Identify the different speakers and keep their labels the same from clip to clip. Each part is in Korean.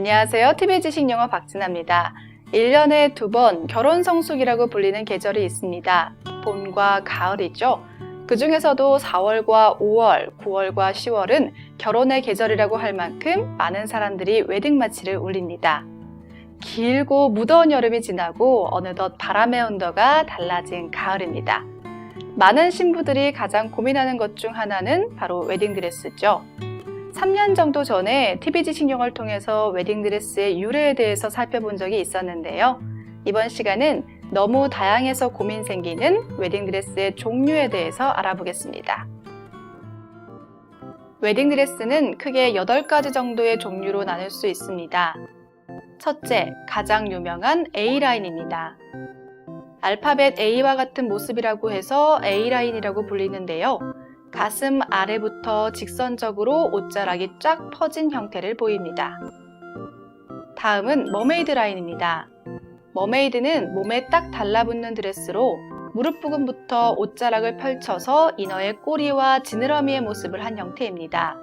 Speaker 1: 안녕하세요. TV 지식 영어 박진아입니다. 1년에 두 번 결혼 성수기라고 불리는 계절이 있습니다. 봄과 가을이죠. 그 중에서도 4월과 5월, 9월과 10월은 결혼의 계절이라고 할 만큼 많은 사람들이 웨딩 마치를 올립니다. 길고 무더운 여름이 지나고 어느덧 바람의 온도가 달라진 가을입니다. 많은 신부들이 가장 고민하는 것 중 하나는 바로 웨딩드레스죠. 3년 정도 전에 TV 지식용을 통해서 웨딩드레스의 유래에 대해서 살펴본 적이 있었는데요. 이번 시간은 너무 다양해서 고민 생기는 웨딩드레스의 종류에 대해서 알아보겠습니다. 웨딩드레스는 크게 8가지 정도의 종류로 나눌 수 있습니다. 첫째, 가장 유명한 A라인입니다. 알파벳 A와 같은 모습이라고 해서 A라인이라고 불리는데요. 가슴 아래부터 직선적으로 옷자락이 쫙 퍼진 형태를 보입니다. 다음은 머메이드 라인입니다. 머메이드는 몸에 딱 달라붙는 드레스로 무릎 부근부터 옷자락을 펼쳐서 이너의 꼬리와 지느러미의 모습을 한 형태입니다.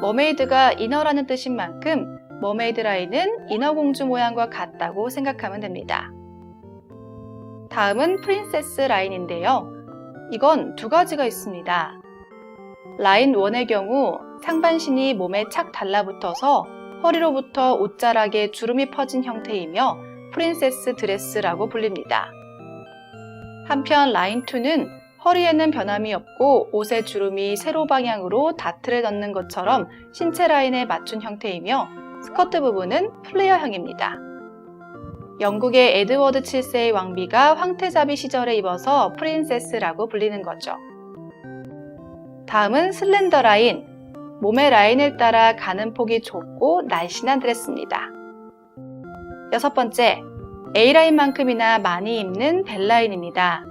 Speaker 1: 머메이드가 이너라는 뜻인 만큼 머메이드 라인은 인어공주 모양과 같다고 생각하면 됩니다. 다음은 프린세스 라인인데요. 이건 두 가지가 있습니다. 라인 1의 경우 상반신이 몸에 착 달라붙어서 허리로부터 옷자락에 주름이 퍼진 형태이며 프린세스 드레스라고 불립니다. 한편 라인 2는 허리에는 변함이 없고 옷의 주름이 세로 방향으로 다트를 넣는 것처럼 신체 라인에 맞춘 형태이며 스커트 부분은 플레어형입니다. 영국의 에드워드 7세의 왕비가 황태자비 시절에 입어서 프린세스라고 불리는 거죠. 다음은 슬렌더 라인. 몸의 라인을 따라 가는 폭이 좁고 날씬한 드레스입니다. 여섯 번째, A라인만큼이나 많이 입는 벨라인입니다.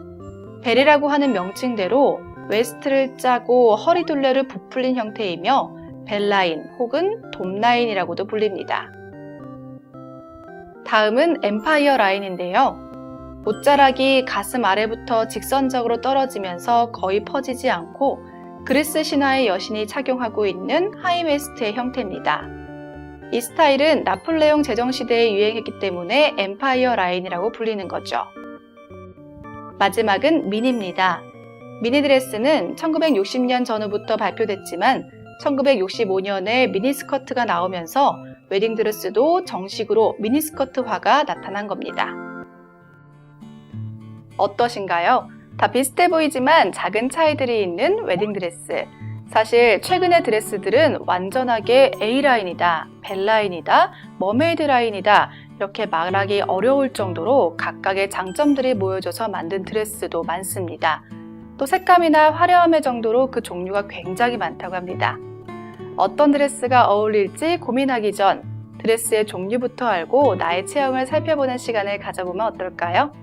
Speaker 1: 벨이라고 하는 명칭대로 웨스트를 짜고 허리 둘레를 부풀린 형태이며 벨라인 혹은 돔라인이라고도 불립니다. 다음은 엠파이어 라인인데요. 옷자락이 가슴 아래부터 직선적으로 떨어지면서 거의 퍼지지 않고 그리스 신화의 여신이 착용하고 있는 하이웨스트의 형태입니다. 이 스타일은 나폴레옹 제정시대에 유행했기 때문에 엠파이어 라인이라고 불리는 거죠. 마지막은 미니입니다. 미니드레스는 1960년 전후부터 발표됐지만 1965년에 미니스커트가 나오면서 웨딩드레스도 정식으로 미니스커트화가 나타난 겁니다. 어떠신가요? 다 비슷해 보이지만 작은 차이들이 있는 웨딩드레스. 사실 최근의 드레스들은 완전하게 A라인이다, 벨라인이다, 머메이드 라인이다 이렇게 말하기 어려울 정도로 각각의 장점들이 모여져서 만든 드레스도 많습니다. 또 색감이나 화려함의 정도로 그 종류가 굉장히 많다고 합니다. 어떤 드레스가 어울릴지 고민하기 전 드레스의 종류부터 알고 나의 체형을 살펴보는 시간을 가져보면 어떨까요?